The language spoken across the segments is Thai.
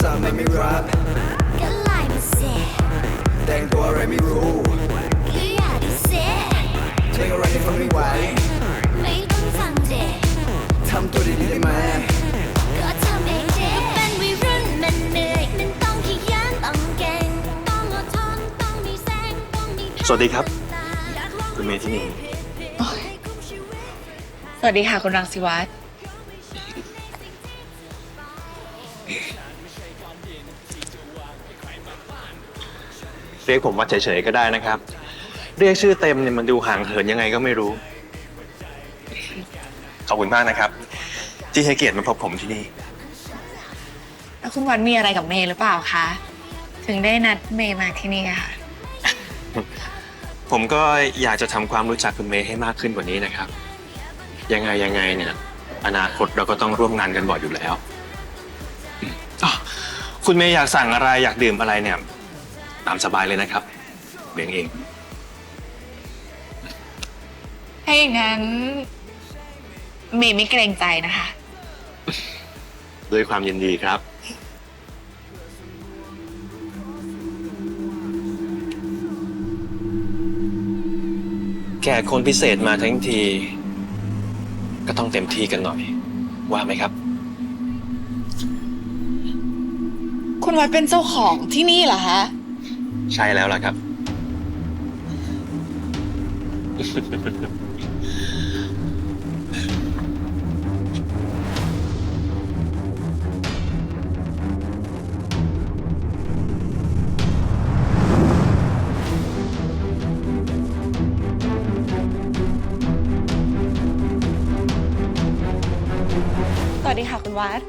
สาวไม่มีรับก็ไล่มาสแต่งตัวอะไรไม่รู้ก็อยากดูสิเธออะไรที่ฟังไม่ไหวไม่ต้องฟังเด็กทำตัวดีๆได้ไหมก็ทำเองเด็กเป็นวัรุ่นมันเหนื่อยมันต้องขยันต้องเก่งต้องอดทนต้องมีแสงต้องมีสวัสดีครับ คุณเมที่นี่สวัสดีค่ะ คุณรังสิวัตร เรียกผมว่าเฉยๆก็ได้นะครับ เรียกชื่อเต็มเนี่ยมันดูห่างเหินยังไงก็ไม่รู้ ขอบคุณมากนะครับ ที่ให้เกียรติมาพบผมที่นี่ แล้วคุณวัดมีอะไรกับเมย์หรือเปล่าคะ ถึงได้นัดเมย์มาที่นี่อะค่ะ ผมก็อยากจะทำความรู้จักคุณเมย์ให้มากขึ้นกว่านี้นะครับ ยังไงยังไงเนี่ย อนาคตเราก็ต้องร่วมงานกันบ่อยอยู่แล้วอืมอ๋อคุณเมย์อยากสั่งอะไรอยากดื่มอะไรเนี่ย ตามสบายเลยนะครับเลี้ยงเอง ถ้าอย่างนั้นเมย์ไม่เกรงใจนะคะ ด้วยความยินดีครับ แขกคนพิเศษมาทั้งที ก็ต้องเต็มที่กันหน่อย ว่าไหมครับ คุณวัดเป็นเจ้าของที่นี่เหรอคะ ใช่แล้วล่ะครับ สวัสดีค่ะคุณวัด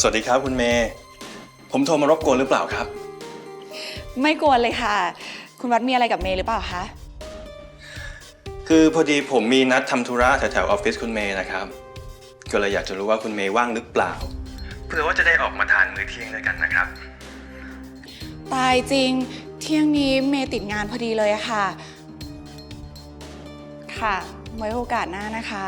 สวัสดีครับคุณเมย์ ผมโทรมารบกวนหรือเปล่าครับ ไม่กวนเลยค่ะ คุณวัดมีอะไรกับเมย์หรือเปล่าคะ คือพอดีผมมีนัดทำธุระแถวๆออฟฟิศคุณเมย์นะครับ ก็เลยอยากจะรู้ว่าคุณเมย์ว่างหรือเปล่า เพื่อว่าจะได้ออกมาทานมื้อเที่ยงด้วยกันนะครับ ตายจริง เที่ยงนี้เมย์ติดงานพอดีเลยอะค่ะ ค่ะไว้โอกาสหน้านะคะ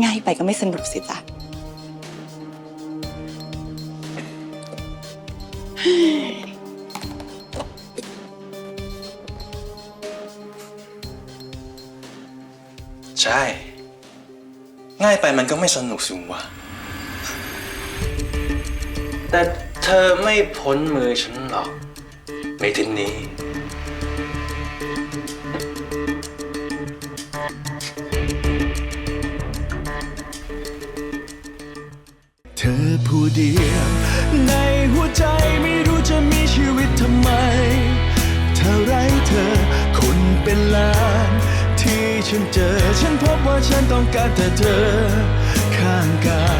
ง่ายไปก็ไม่สนุกสิจ๊ะใช่ ง่ายไปมันก็ไม่สนุกสิวะแต่เธอไม่พ้นมือฉันหรอกในทีนี้ ผู้เดียว ในหัวใจไม่รู้จะมีชีวิตทำไม เธอไรเธอคนเป็นล้าน ที่ฉันเจอ ฉันพบว่าฉันต้องการแต่เธอ ข้างกาย